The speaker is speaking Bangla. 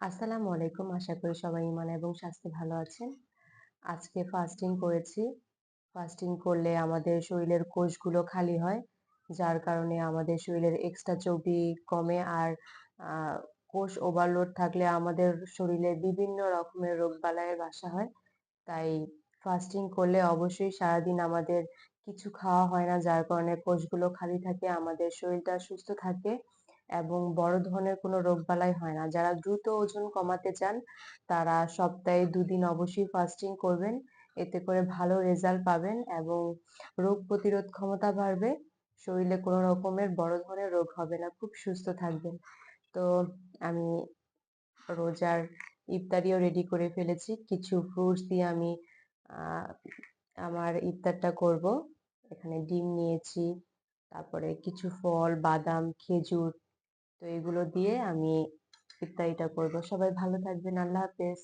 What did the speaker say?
আসসালামু আলাইকুম। আশা করি সবাই ইমান এবং স্বাস্থ্য ভালো আছেন। আজকে ফাস্টিং করেছি। ফাস্টিং করলে আমাদের শরীরের কোষগুলো খালি হয়, যার কারণে আমাদের শরীরের এক্সট্রা চর্বি কমে আর কোষ ওভারলোড থাকলে আমাদের শরীরে বিভিন্ন রকমের রোগ বালায়ের বাসা হয়। তাই ফাস্টিং করলে অবশ্যই সারাদিন আমাদের কিছু খাওয়া হয় না, যার কারণে কোষগুলো খালি থাকে, আমাদের শরীরটা সুস্থ থাকে। এবং বড় ধরনের কোনো রোগবালাই হয় না। যারা দ্রুত ওজন কমাতে চান, তারা সপ্তাহে দুদিন অবশ্যই ফাস্টিং করবেন। এতে করে ভালো রেজাল্ট পাবেন এবং রোগ প্রতিরোধ ক্ষমতা বাড়বে। শরীরে কোনো রকমের বড় ধরনের রোগ হবে না। খুব সুস্থ থাকবেন। তো আমি রোজার ইফতারিও রেডি করে ফেলেছি। কিছু ফ্রুটস দিয়ে আমি আমার ইফতারটা করব। এখানে ডিম নিয়েছি, তারপরে কিছু ফল, বাদাম, খেজুর তো এগুলো দিয়ে আমি ইফতারিটা করব। সবাই ভালো থাকবেন। আল্লাহ হাফেজ।